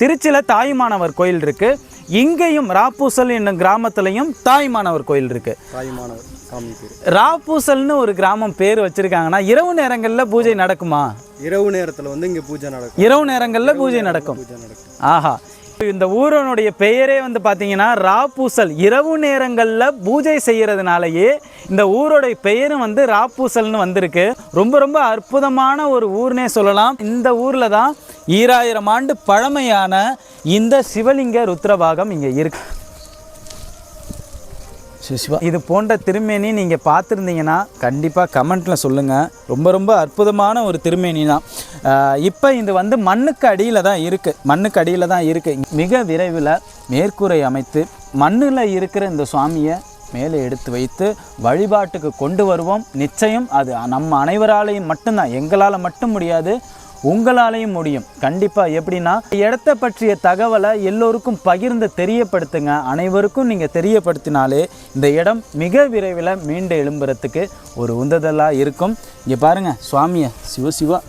திருச்சியில் தாயுமானவர் கோயில் இருக்குது இங்கேயும் ராப்பூசல் என்னும் கிராமத்துலேயும் தாயுமானவர் கோயில் இருக்குது ராப்பூசல்னு ஒரு கிராமம் பேர் வச்சுருக்காங்கன்னா இரவு நேரங்களில் பூஜை நடக்குமா? இரவு நேரத்தில் வந்து இங்கே பூஜை நடக்கும். இரவு நேரங்களில் பூஜை நடக்கும். ஆஹா. இந்த ஊரனுடைய பெயரே வந்து பார்த்தீங்கன்னா ராப்பூசல் இரவு நேரங்களில் பூஜை செய்கிறதுனாலயே இந்த ஊரோடைய பெயரும் வந்து ராப்பூசல்னு வந்திருக்கு. ரொம்ப ரொம்ப அற்புதமான ஒரு ஊர்னே சொல்லலாம். இந்த ஊரில் தான் ஈராயிரம் ஆண்டு பழமையான இந்த சிவலிங்க ருத்ரபாகம் இங்கே இருக்கு. சிவா. இது போன்ற திருமேனி நீங்கள் பார்த்துருந்தீங்கன்னா கண்டிப்பாக கமெண்ட்டில் சொல்லுங்கள் ரொம்ப ரொம்ப அற்புதமான ஒரு திருமேனி தான் இப்போ இது வந்து மண்ணுக்கு அடியில் தான் இருக்குது மண்ணுக்கு அடியில் தான் இருக்குது மிக விரைவில் மேற்கூரை அமைத்து மண்ணில் இருக்கிற இந்த சுவாமியை மேலே எடுத்து வைத்து வழிபாட்டுக்கு கொண்டு வருவோம். நிச்சயம் அது நம்ம அனைவராலையும் மட்டும்தான். எங்களால் மட்டும் முடியாது உங்களாலையும் முடியும். கண்டிப்பாக எப்படின்னா இடத்த பற்றிய தகவலை எல்லோருக்கும் பகிர்ந்து தெரியப்படுத்துங்க. அனைவருக்கும் நீங்கள் தெரியப்படுத்தினாலே இந்த இடம் மிக விரைவில் மீண்டு எழும்புறதுக்கு ஒரு உந்துதலாக இருக்கும். இங்கே பாருங்கள் சுவாமியை சிவ சிவா